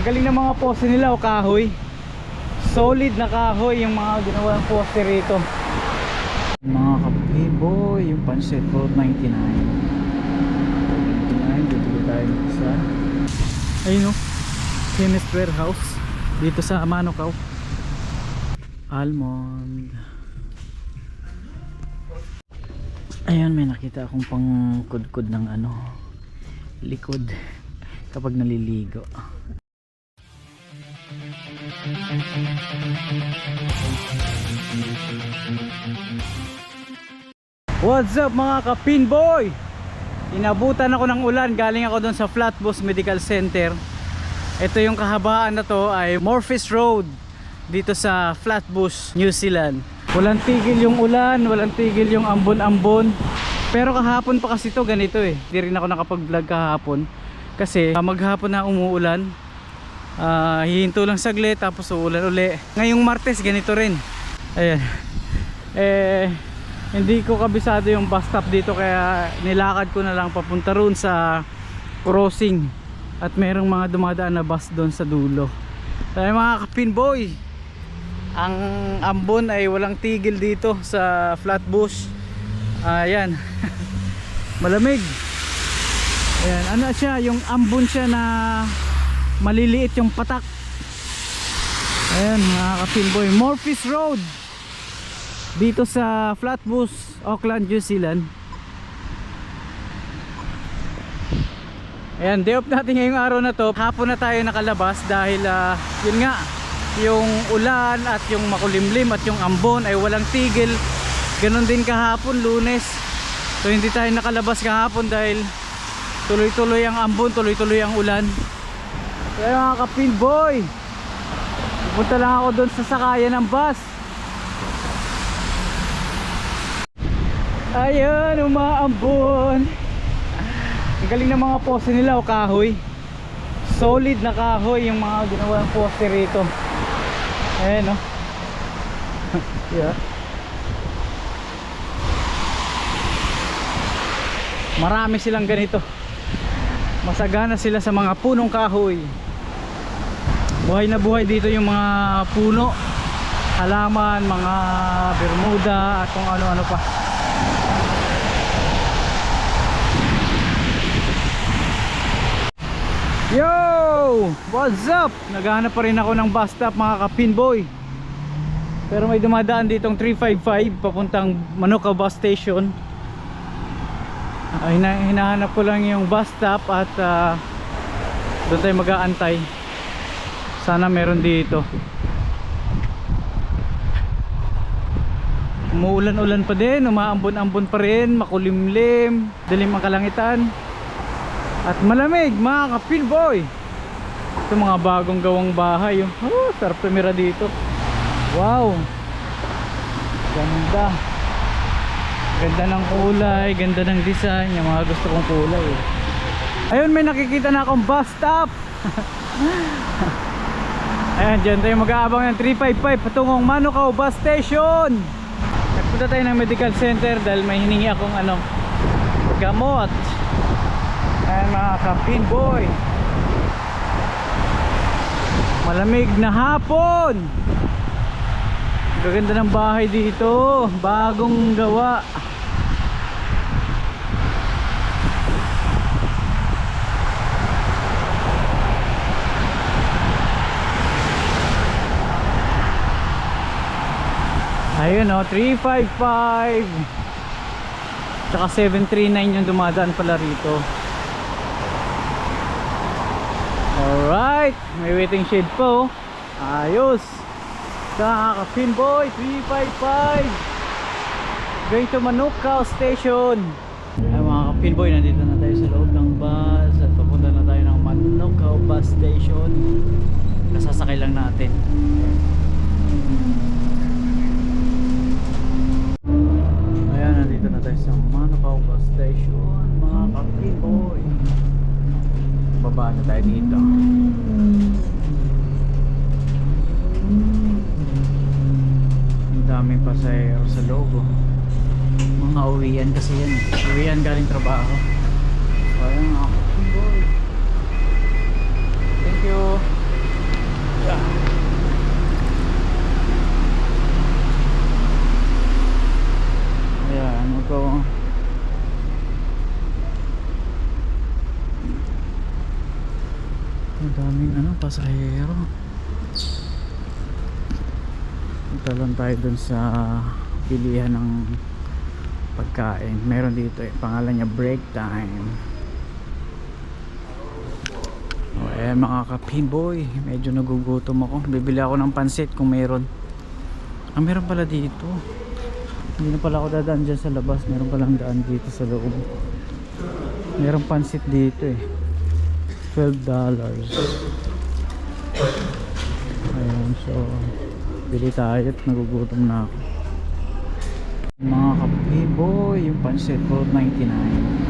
Ang galing ng mga poste nila o kahoy. Solid na kahoy yung mga ginawa ng poste rito. Mga kapiboy, yung Pancet Road 99. 99, dito tayo sa ayun o, Chemist Warehouse dito sa Manukau. Almond. Ayan, may nakita akong pangkudkod ng ano, likod kapag naliligo. What's up mga kapinboy? Inabutan ako ng ulan galing ako doon sa Flatbush Medical Center. Ito yung kahabaan na to ay Morphis Road dito sa Flatbush, New Zealand. Walang tigil yung ulan, walang tigil yung ambon-ambon. Pero kahapon pa kasi to ganito eh. Hindi rin ako nakapag-vlog kahapon kasi ah, maghapon na umuulan. Ah, hihinto lang saglit tapos uulan uli. Ngayong Martes ganito rin. Ayan. Eh hindi ko kabisado yung bus stop dito kaya nilakad ko na lang papunta roon sa crossing at merong mga dumadaan na bus doon sa dulo kaya mga kapinboy ang ambon ay walang tigil dito sa flatbush ayan malamig ayan ano siya yung ambon siya na maliliit yung patak ayan mga kapinboy Morphis Road dito sa Flatbush, Auckland, New Zealand. Ayan, day off natin ngayong araw na to. Hapon na tayo nakalabas dahil ah, yun nga, yung ulan at yung makulimlim at yung ambon ay walang tigil. Ganon din kahapon, lunes. So hindi tayo nakalabas kahapon dahil tuloy-tuloy ang ambon, tuloy-tuloy ang ulan. Kaya mga kapinboy, pupunta lang ako doon sa sakayan ng bus. Ayan, umaambon. Ang galing ng mga poste nila o kahoy. Solid na kahoy yung mga ginawa ng poste rito. Ayan, no? yeah. Marami silang ganito. Masagana sila sa mga punong kahoy. Buhay na buhay dito yung mga puno, halaman, mga bermuda at kung ano-ano pa. Yo! What's up? Naghahanap pa rin ako ng bus stop mga kapinboy Pero may dumadaan ditong 355 papuntang Manuka bus station hina Hinahanap ko lang yung bus stop at ah, doon tayo mag-aantay Sana meron dito. Umuulan-ulan pa din, umaambon-ambon pa rin, makulimlim, dilim ang kalangitan. At malamig mga kapilboy Ito mga bagong gawang bahay oh. oh, sarap tumira dito. Wow. Ganda. Ganda ng kulay, ganda ng design Yung mga gusto kong kulay eh. Ayun may nakikita na akong bus stop Ayan dyan tayo mag-aabang ng 355 Patungong Manukau bus station. Nagpunta tayo ng medical center Dahil may hiningi akong ano Gamot. Ayan mga kapin boy. Malamig na hapon. Gaganda ng bahay dito. Bagong gawa Ayun o, 355 Tsaka 739 yung dumadaan pala rito Alright, may waiting shed po. Ayos. Sa Pinboy 355. Going to Manukau Station. Ay mga Pinboy, nandito na tayo sa loob ng bus at papunta na tayo ng Manukau Bus Station. Nasasakay lang natin. Ayan, nandito na tayo sa Manukau Bus Station. Mga Pinboy baba na tayo dito ang daming pasahero sa loob oh. mga uwian kasi yan eh. uwian galing trabaho so ayan mga kapatid boy thank you ko. Ang daming ano pasahero. Punta lang tayo dun sa pilihan ng pagkain. Meron dito eh, pangalan niya break time. O oh, eh mga kapinboy medyo nagugutom ako. Bibili ako ng pansit kung meron. Ah meron pala dito. Hindi na pala ako dadaan dyan sa labas. Meron palang daan dito sa loob. Meron pansit dito eh. 12 dollars. Ayun, so bili tayo at nagugutom na ako. Mga kapiboy, yung pansit ko 99. 99,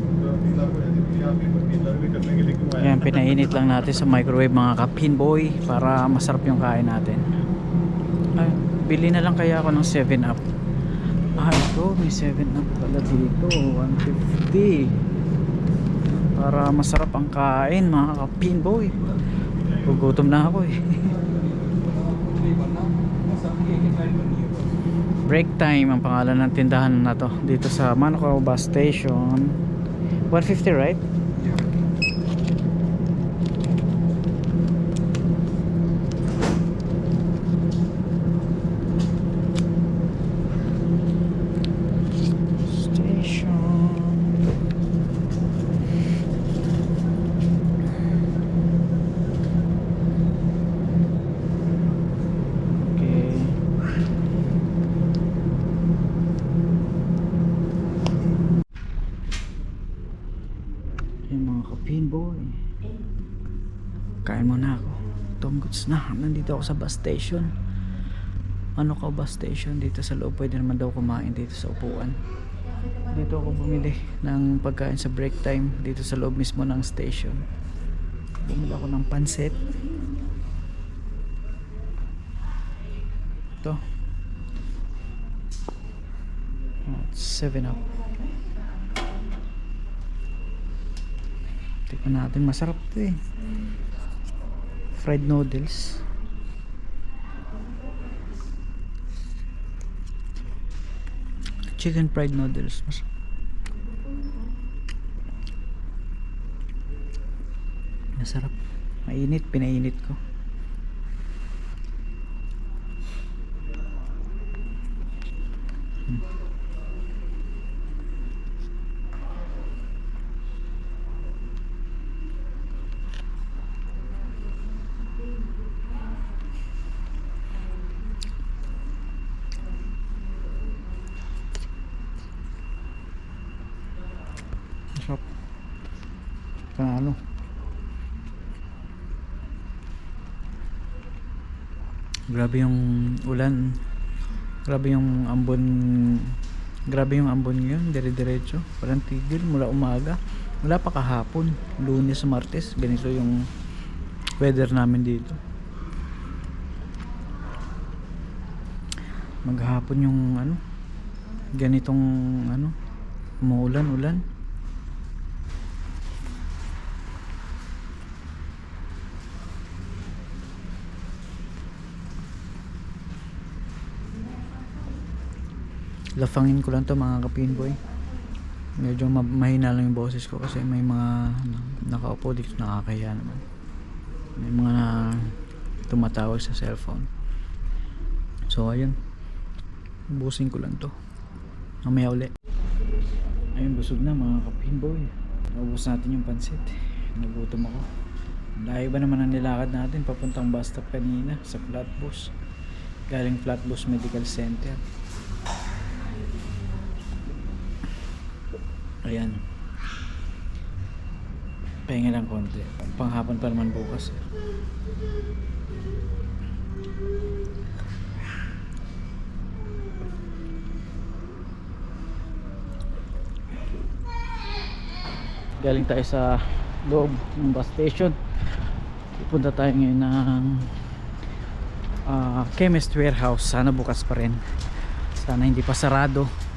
Yan, pinainit lang natin sa microwave mga kapin boy para masarap yung kain natin. Ay, bili na lang kaya ako ng 7 up. Ah, ito, may 7 up pala dito. 150. Para masarap ang kain mga kapin boy. Gugutom na ako eh. Break time ang pangalan ng tindahan na to dito sa Manukau bus station. 150 right? Na. Nandito ako sa bus station. Ano ka bus station? Dito sa loob pwede naman daw kumain dito sa upuan. Dito ako bumili ng pagkain sa break time dito sa loob mismo ng station. Bumili ako ng pansit. Ito. 7 up. Tikman natin, masarap 'to eh. Fried noodles. Chicken fried noodles. Mas Masarap. Mainit, pinainit ko. Hmm. Masarap. Panalo. Grabe yung ulan. Grabe yung ambon. Grabe yung ambon ngayon, dire-diretso. Walang tigil mula umaga. Wala pa kahapon. Lunes, Martes, ganito yung weather namin dito. Maghapon yung ano, ganitong ano, umuulan, ulan. Lafangin ko lang to mga kapinboy. Medyo ma- mahina lang yung boses ko kasi may mga na- nakaupo dito nakakahiya naman. May mga na tumatawag sa cellphone. So ayun. Busin ko lang to. Mamaya uli. Ayun busog na mga kapinboy. Naubos natin yung pansit. Nagutom ako. Layo ba naman ang nilakad natin papuntang bus stop kanina sa Flatbush. Galing Flatbush Medical Center. Ayan. Pahinga lang konti. Panghapon pa naman bukas. Galing tayo sa loob ng bus station. Pupunta tayo ngayon ng ah, chemist warehouse. Sana bukas pa rin. Sana hindi pa sarado.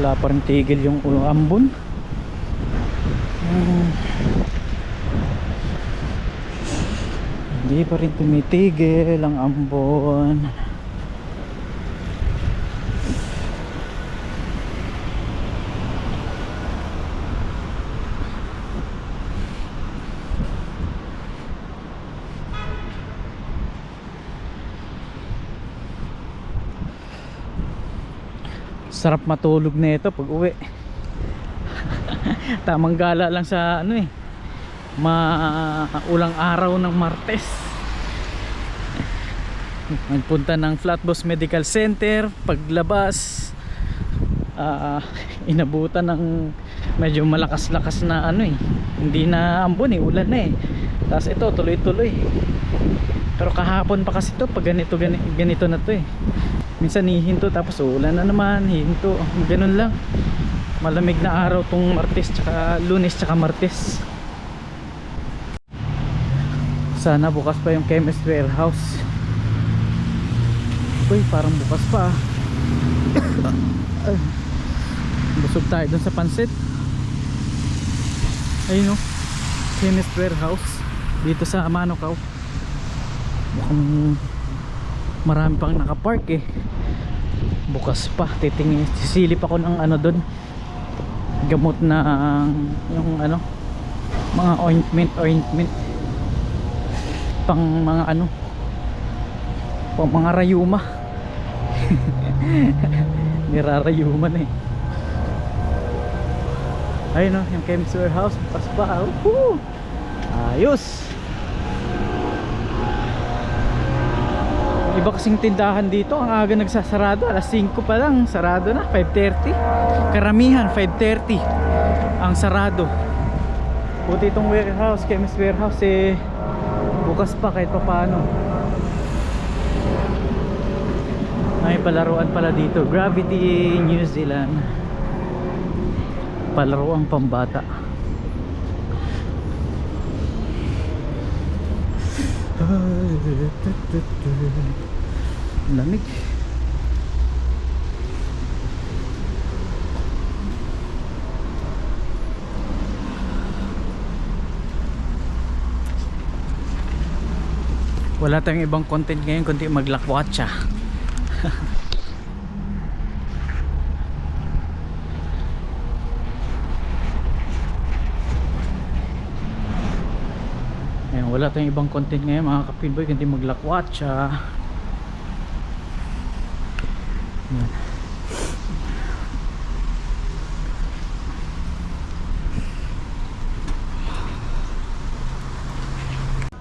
Wala pa rin tigil yung ulo ambon Hmm. hindi pa rin tumitigil ang ambon sarap matulog na ito pag uwi. Tamang gala lang sa ano eh. Maulang araw ng Martes. Nagpunta ng Flatbush Medical Center paglabas. Ah, inabutan ng medyo malakas-lakas na ano eh. Hindi na ambon eh ulan na eh. Tapos ito tuloy-tuloy. Pero kahapon pa kasi to pag ganito ganito, ganito na to eh minsan hihinto tapos ulan na naman hihinto. Ganun lang. Malamig na araw tong martes tsaka lunes tsaka martes. Sana bukas pa yung chemist warehouse. Uy parang bukas pa ah. Busog tayo dun sa pansit. Ayun o chemist warehouse dito sa Manokaw mukhang marami pang nakapark eh. Bukas pa titingin sisilip ako ng ano doon gamot na yung ano mga ointment ointment. Pang mga ano pang mga rayuma. Nirarayuman eh. Ayun o yung chemist warehouse bukas pa Woohoo! ayos Iba kasing tindahan dito, ang aga nagsasarado, alas 5 pa lang, sarado na, 5.30. Karamihan, 5.30 ang sarado. Buti itong warehouse, chemist warehouse, eh, bukas pa kahit pa paano. May palaruan pala dito, Gravity New Zealand. Palaruang pambata. Lamig. Wala tayong ibang content ngayon kundi maglakwatsa. Ayan, wala tayong ibang content ngayon mga kapinboy kundi maglakwatsa.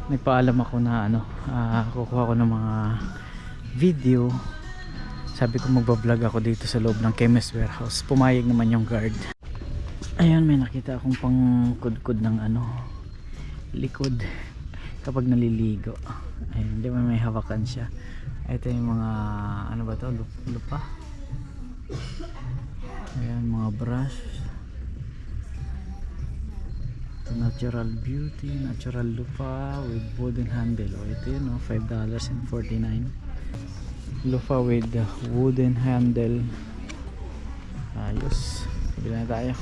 Nagpaalam ako na ano, ah, kukuha ko ng mga video. Sabi ko magbablog ako dito sa loob ng Chemist Warehouse. Pumayag naman yung guard. Ayan, may nakita akong pang kudkod ng ano, likod kapag naliligo ayun di ba may hawakan siya ito yung mga ano ba to Lup- lupa ayan mga brush Ito natural beauty, natural lupa with wooden handle. O ito yun, no? $5.49. Lupa with wooden handle. Ayos. Bili na tayo.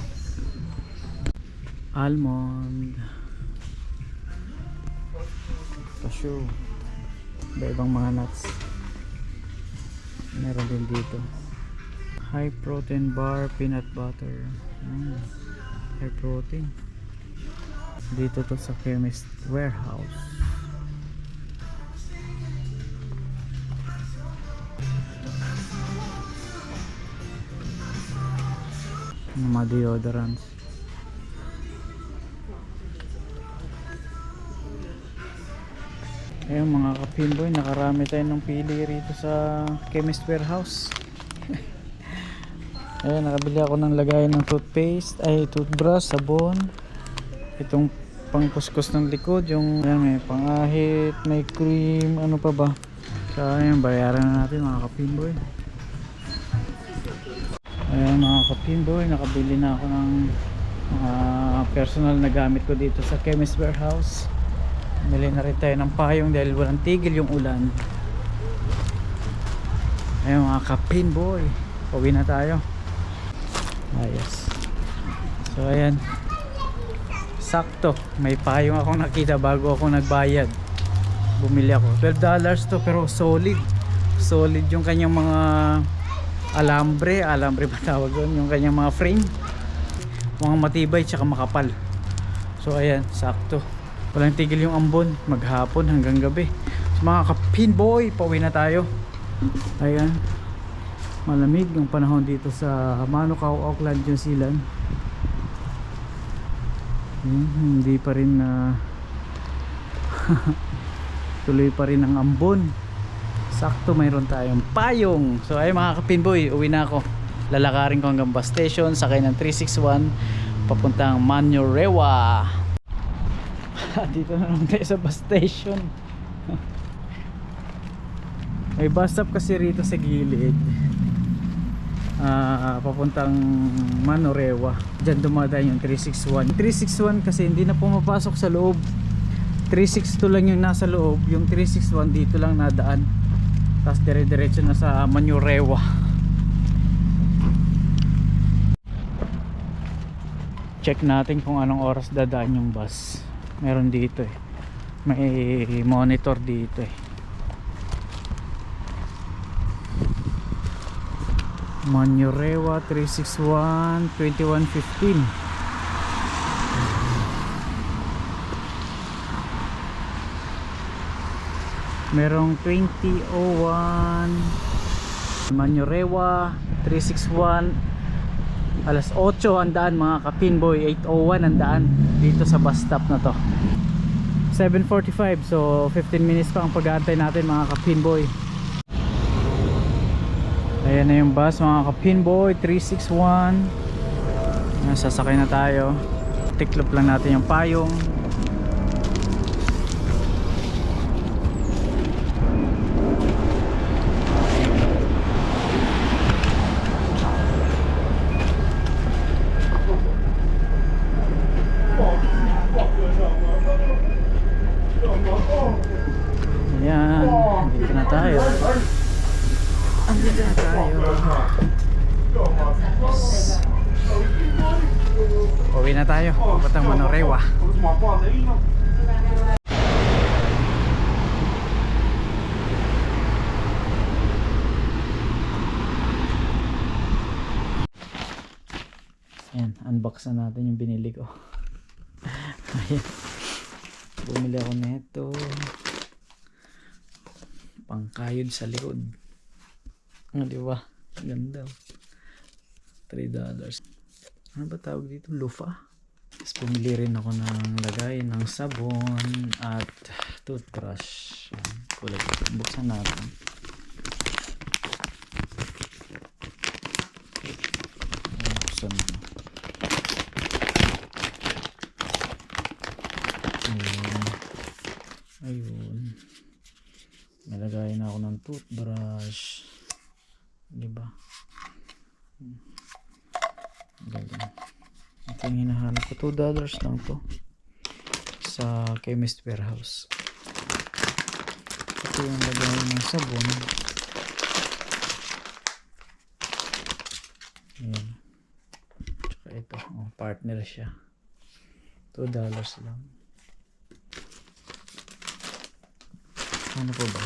Almond. Cashew. Iba-ibang mga nuts. Meron din dito. High protein bar, peanut butter. Mm. High protein. Dito to sa chemist warehouse. Mga deodorants. Ayun mga kapinboy, nakarami tayo ng pili rito sa chemist warehouse. Ayun, nakabili ako ng lagayan ng toothpaste, ay toothbrush, sabon. Itong pangkuskus ng likod, yung ayan, may pangahit, may cream, ano pa ba. So ayun, bayaran na natin mga kapinboy. Ayan mga kapinboy, nakabili na ako ng mga personal na gamit ko dito sa chemist warehouse. Bili na rin tayo ng payong dahil walang tigil yung ulan. Ayun mga kapinboy, pauwi na tayo. Ayos. So ayan. Sakto, may payong akong nakita bago ako nagbayad. Bumili ako. 12 dollars to pero solid. Solid yung kanyang mga alambre, alambre ba tawag doon? Yung kanyang mga frame. Mga matibay tsaka makapal. So ayan, sakto. Walang tigil yung ambon, maghapon hanggang gabi. So, mga kapinboy, pauwi na tayo. Ayan. Malamig yung panahon dito sa Manukau, Auckland, New Zealand. Hmm, hindi pa rin na tuloy pa rin ang ambon. Sakto mayroon tayong payong. So ay mga kapinboy, uwi na ako. Lalakarin ko hanggang bus station, sakay ng 361 papuntang Manurewa. Dito na naman tayo sa bus station. May bus stop kasi rito sa gilid. Ah, papuntang Manorewa. Diyan dumadaan yung 361. 361 kasi hindi na pumapasok sa loob. 362 lang yung nasa loob. Yung 361 dito lang nadaan. Tapos dire-diretso na sa Manorewa. Check natin kung anong oras dadaan yung bus. Meron dito eh. May monitor dito eh. Manurewa 361 2115 Merong 2001 Manurewa 361 Alas 8 ang daan mga kapinboy 801 ang daan dito sa bus stop na to. 7.45 so 15 minutes pa ang pag-aantay natin mga kapinboy Ayan na yung bus mga kapinboy 361 Ayan, Sasakay na tayo. Tiklop lang natin yung payong Ayan, dito na tayo Andito na tayo Uwi na tayo Papuntang Manorewa Ayan, unbox na natin yung binili ko Ayan Bumili ako nito Pangkayod sa likod Ah, di ba? Ganda. oh. 3 dollars. Ano ba tawag dito? Lufa. Tapos pumili rin ako ng lagay ng sabon at toothbrush. Kulay. Buksan natin. Buksan mo. Ayun. Nalagay na ako ng toothbrush. Di ba? Hmm. Galing. Ito yung hinahanap ko. 2 dollars lang to. sa chemist warehouse. Ito yung lagay ng sabon. Ayan. Tsaka ito, oh, partner siya. 2 dollars lang. Ano po ba?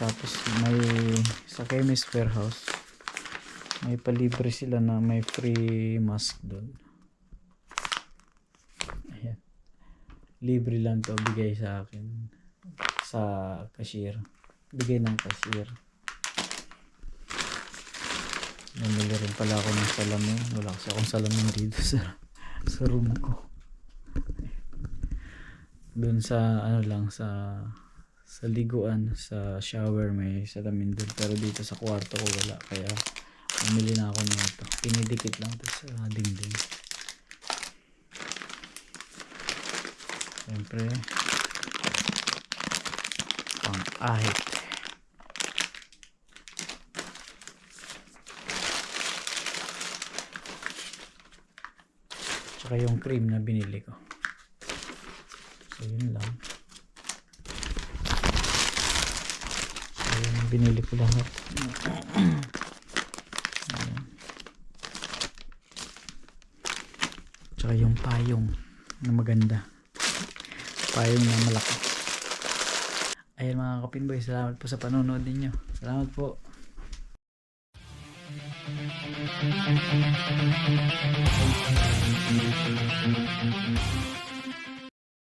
Tapos may sa chemist warehouse may palibre sila na may free mask doon. Ayan. Libre lang to bigay sa akin sa cashier. Bigay ng cashier. Namili rin pala ako ng salamin. Wala kasi akong salamin dito sa sa room ko. Doon sa ano lang sa sa liguan, sa shower may salamin doon. Pero dito sa kwarto ko wala. Kaya bumili na ako nito. Pinidikit lang to sa dingding. Siyempre, pang ahit. Tsaka yung cream na binili ko. So, yun lang. So, yun ang binili ko lahat. Ayan. Tsaka yung payong na maganda. Payong na malaki. Ayan mga kapinboy, salamat po sa panonood ninyo. Salamat po.